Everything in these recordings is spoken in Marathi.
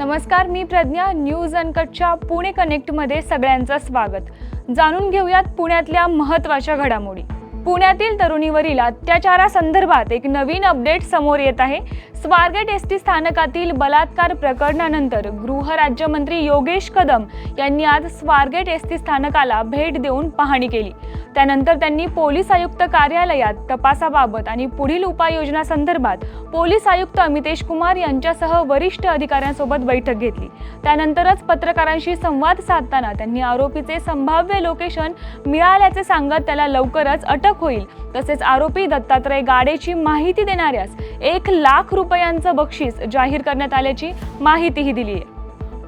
नमस्कार मी प्रज्ञा. न्यूज अनकटच्या पुणे कनेक्टमध्ये सगळ्यांचं स्वागत. जाणून घेऊयात पुण्यातल्या महत्त्वाच्या घडामोडी. पुण्यातील तरुणीवरील अत्याचारासंदर्भात एक नवीन अपडेट समोर येत आहे. स्वारगेट एस टी स्थानकातील बलात्कार प्रकरणानंतर गृहराज्यमंत्री योगेश कदम यांनी आज स्वारगेट एस टी स्थानकाला भेट देऊन पाहणी केली. त्यानंतर त्यांनी पोलीस आयुक्त कार्यालयात तपासाबाबत आणि पुढील उपाययोजनासंदर्भात पोलीस आयुक्त अमितेश कुमार यांच्यासह वरिष्ठ अधिकाऱ्यांसोबत बैठक घेतली. त्यानंतरच पत्रकारांशी संवाद साधताना त्यांनी आरोपीचे संभाव्य लोकेशन मिळाल्याचे सांगत त्याला लवकरच अटक होईल. तसेच आरोपी दत्तात्रय गाडेची माहिती देणाऱ्यास एक लाख रुपयांचं बक्षीस जाहीर करण्यात आल्याची माहितीही दिली आहे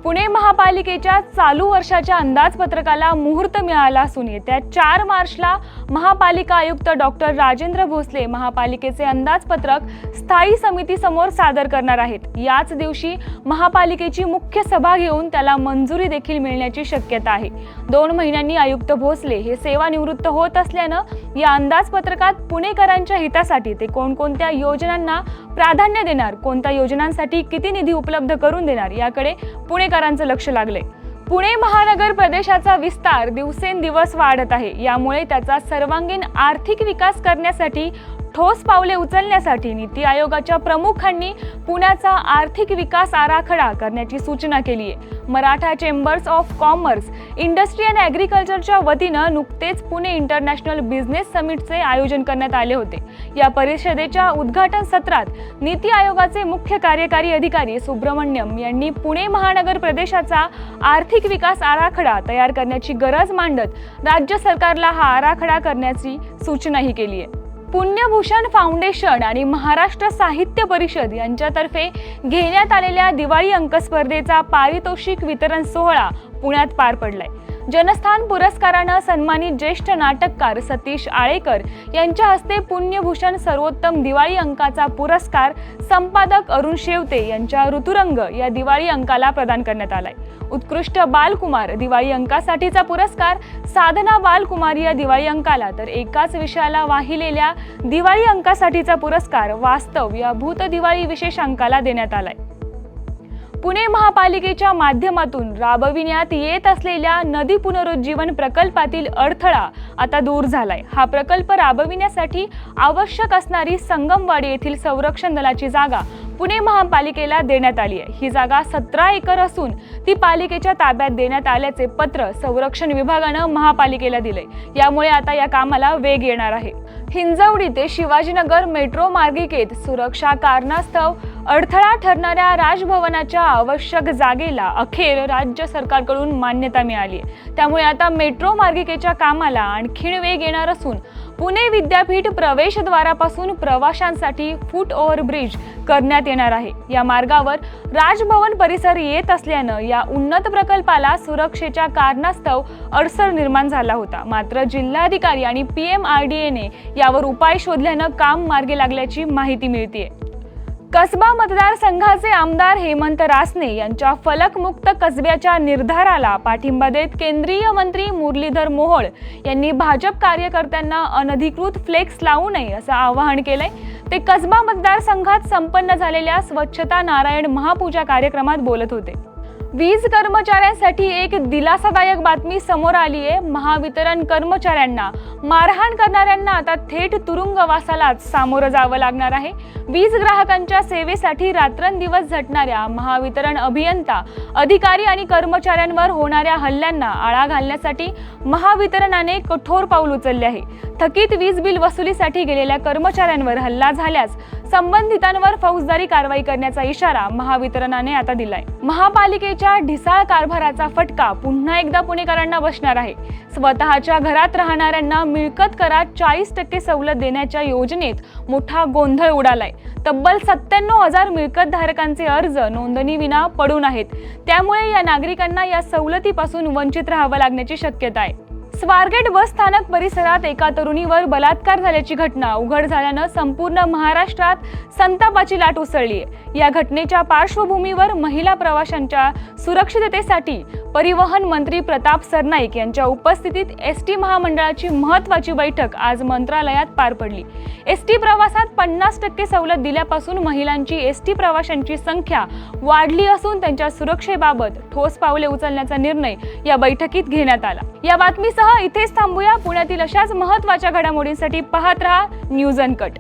पुणे महापालिकेच्या चालू वर्षाच्या अंदाजपत्रकाला मुहूर्त मिळाला असून येत्या चार मार्चला महापालिका आयुक्त डॉक्टर राजेंद्र भोसले महापालिकेचे अंदाजपत्रक स्थायी समितीसमोर सादर करणार आहेत. याच दिवशी महापालिकेची मुख्य सभा घेऊन त्याला मंजुरी देखील मिळण्याची शक्यता आहे. दोन महिन्यांनी आयुक्त भोसले हे सेवानिवृत्त होत असल्यानं या अंदाजपत्रकात पुणेकरांच्या हितासाठी ते कोणकोणत्या योजनांना प्राधान्य देणार कोणत्या योजनांसाठी किती निधी उपलब्ध करून देणार याकडे पुणे पुणेकरांचं लक्ष लागलंय. पुणे महानगर प्रदेशाचा विस्तार दिवसेंदिवस वाढत आहे. यामुळे त्याचा सर्वांगीण आर्थिक विकास करण्यासाठी ठोस पावले उचलण्यासाठी नीती आयोगाच्या प्रमुखांनी पुण्याचा आर्थिक विकास आराखडा करण्याची सूचना केली आहे. Maratha chambers of commerce industry and ॲग्रिकल्चरच्या वतीनं नुकतेच पुणे इंटरनॅशनल बिझनेस समिटचे आयोजन करण्यात आले होते. या परिषदेच्या उद्घाटन सत्रात नीती आयोगाचे मुख्य कार्यकारी अधिकारी सुब्रमण्यम यांनी पुणे महानगर प्रदेशाचा आर्थिक विकास आराखडा तयार करण्याची गरज मांडत राज्य सरकारला हा आराखडा करण्याची सूचनाही केली आहे. पुण्यभूषण फाउंडेशन आणि महाराष्ट्र साहित्य परिषद यांच्यातर्फे घेण्यात आलेल्या दिवाळी अंक स्पर्धेचा पारितोषिक वितरण सोहळा पुण्यात पार पडलाय. जनस्थान पुरस्कारानं सन्मानित ज्येष्ठ नाटककार सतीश आळेकर यांच्या हस्ते पुण्यभूषण सर्वोत्तम दिवाळी अंकाचा पुरस्कार संपादक अरुण शेवते यांच्या ऋतुरंग या दिवाळी अंकाला प्रदान करण्यात आलाय. उत्कृष्ट बालकुमार दिवाळी अंकासाठीचा पुरस्कार साधना बालकुमार या दिवाळी अंकाला तर एकाच विषयाला वाहिलेल्या दिवाळी अंकासाठीचा पुरस्कार वास्तव या भूत दिवाळी विशेष अंकाला देण्यात आलाय. पुणे महापालिकेच्या माध्यमातून राबविण्यात येत असलेल्या नदी पुनरुज्जीवन प्रकल्पातील अडथळा आता दूर झालाय. हा प्रकल्प राबविण्यासाठी आवश्यक असणारी संगमवाडी येथील संरक्षण दलाची जागा पुणे महापालिकेला देण्यात आली आहे. ही जागा सतरा एकर असून ती पालिकेच्या ताब्यात देण्यात आल्याचे पत्र संरक्षण विभागानं महापालिकेला दिले यामुळे आता या कामाला वेग येणार आहे. हिंजवडी ते शिवाजीनगर मेट्रो मार्गिकेत सुरक्षा कारणास्तव अडथळा ठरणाऱ्या राजभवनाच्या आवश्यक जागेला अखेर राज्य सरकारकडून मान्यता मिळाली. आहे त्यामुळे आता मेट्रो मार्गिकेच्या कामाला आणखीन वेग येणार असून पुणे विद्यापीठ प्रवेशद्वारापासून प्रवाशांसाठी फूट ओव्हर ब्रिज करण्यात येणार आहे. या मार्गावर राजभवन परिसर येत असल्यानं या उन्नत प्रकल्पाला सुरक्षेच्या कारणास्तव अडसर निर्माण झाला होता. मात्र जिल्हाधिकारी आणि पी एम आर डी एने यावर उपाय शोधल्यानं काम मार्गी लागल्याची माहिती मिळते कसबा मतदारसंघाचे आमदार हेमंत रासने यांच्या फलकमुक्त कसब्याच्या निर्धाराला पाठिंबा देत केंद्रीय मंत्री मुरलीधर मोहोळ यांनी भाजप कार्यकर्त्यांना अनधिकृत फ्लेक्स लावू नये असं आवाहन केलंय. ते कसबा मतदारसंघात संपन्न झालेल्या स्वच्छता नारायण महापूजा कार्यक्रमात बोलत होते. वीज कर्मचाऱ्यांसाठी एक दिलासादायक बातमी समोर आली आहे महावितरण कर्मचाऱ्यांना मारहाण करणाऱ्यांना आता थेट तुरुंगवासालाच सामोरं जावं लागणार आहे. वीज ग्राहकांच्या सेवेसाठी रात्रंदिवस झटणाऱ्या महावितरण अभियंता अधिकारी आणि कर्मचाऱ्यांवर होणाऱ्या हल्ल्यांना आळा घालण्यासाठी महावितरणाने कठोर पाऊल उचलले आहे. थकीत वीज बिल वसुलीसाठी गेलेल्या कर्मचाऱ्यांवर हल्ला झाल्यास संबंधितांवर फौजदारी कारवाई करण्याचा इशारा महावितरणाने आता दिलाय. महापालिकेच्या ढिसाळ कारभाराचा फटका पुन्हा एकदा पुणेकरांना बसणार आहे. स्वतःच्या घरात राहणाऱ्यांना मिळकत करात चाळीस टक्के सवलत देण्याच्या योजनेत मोठा गोंधळ उडालाय. तब्बल सत्त्याण्णव हजार मिळकत धारकांचे अर्ज नोंदणीविना पडून आहेत. त्यामुळे या नागरिकांना या सवलतीपासून वंचित राहावं लागण्याची शक्यता आहे. स्वारगेट बस स्थानक परिसरात एका तरुणीवर बलात्कार झाल्याची घटना उघड झाल्यानं संपूर्ण महाराष्ट्रात संतापाची लाट उसळली. या घटनेच्या पार्श्वभूमीवर महिला प्रवाशांच्या सुरक्षिततेसाठी परिवहन मंत्री प्रताप सरनाईक यांच्या उपस्थितीत एस टी महामंडळाची महत्त्वाची बैठक आज मंत्रालयात पार पडली. एस टी प्रवासात पन्नास टक्के सवलत दिल्यापासून महिलांची एस टी प्रवाशांची संख्या वाढली असून त्यांच्या सुरक्षेबाबत ठोस पावले उचलण्याचा निर्णय या बैठकीत घेण्यात आला. या बातमीसह इथेच थांबूया. पुण्यातील अशाच महत्त्वाच्या घडामोडींसाठी पाहत रहा न्यूज अनकट.